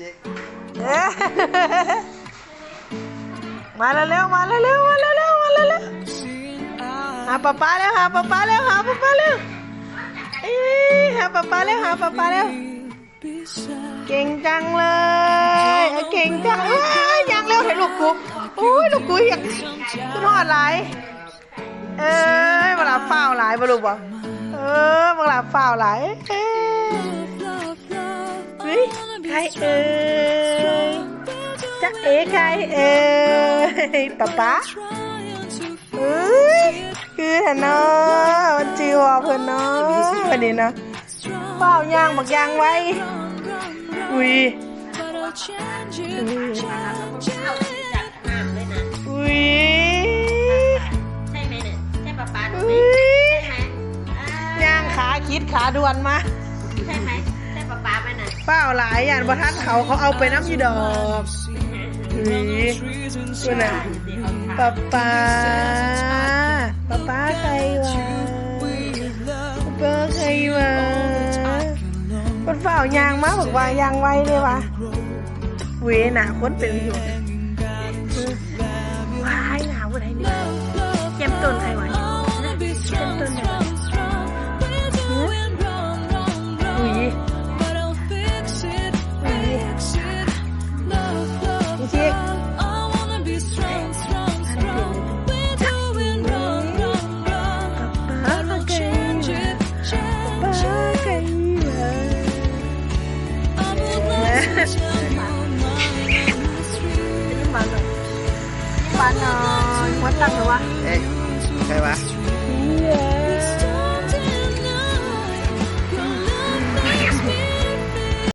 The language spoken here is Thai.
จ๊กมาแล้วเร็วมาแล้วเร็วมาแล้วเร็วมาแล้วเร็วหาป๊าป๊าแล้วหาป๊าป๊าแล้วหาป๊าป๊าแล้วเอ้ยหาป๊าป๊าแล้วหาป๊าป๊าแล้วเก่งจังเลยเก่งจังเอ้ยยังเร็วให้ลูกกูอุ้ยลูกกูอยากขึ้นหอดไหลเอ้ยมาหลับเฝ้าไหลายมาลูกบอกเออมาหลับเฝ้าไหลเอ้ ใครเอ้ยจ๊ะเอ๋ใครเอ้ยป๊าป๊าเอ้ยคือเห็นเนาะมันจือว่าเพิ่นเนาะวันนี้เนาะเฝ้ายางบักยางไว้อุ้ยเอาจากน้ำเลยนะอุ้ยใช่ไหมเนี่ยใช่ปลาปลาดูอุ้สิยใช่ไหมอ่ย่างขาคิดขาด่วนมาใช่ไหม ฝ้าหลายอย่างประทัดเขาเขาเอาไปน้ำยีดอกอุ้ยคุณน่ะป๊าป๊าป๊าป๊าใครวะป๊าป๊าใครวะคนเฝ้ายางมาบอกว่ายางไวเลยวะเวยหนาคนเป็นอยู่ Bener. Ini mana? Mana? Mana? Mana? Eh, saya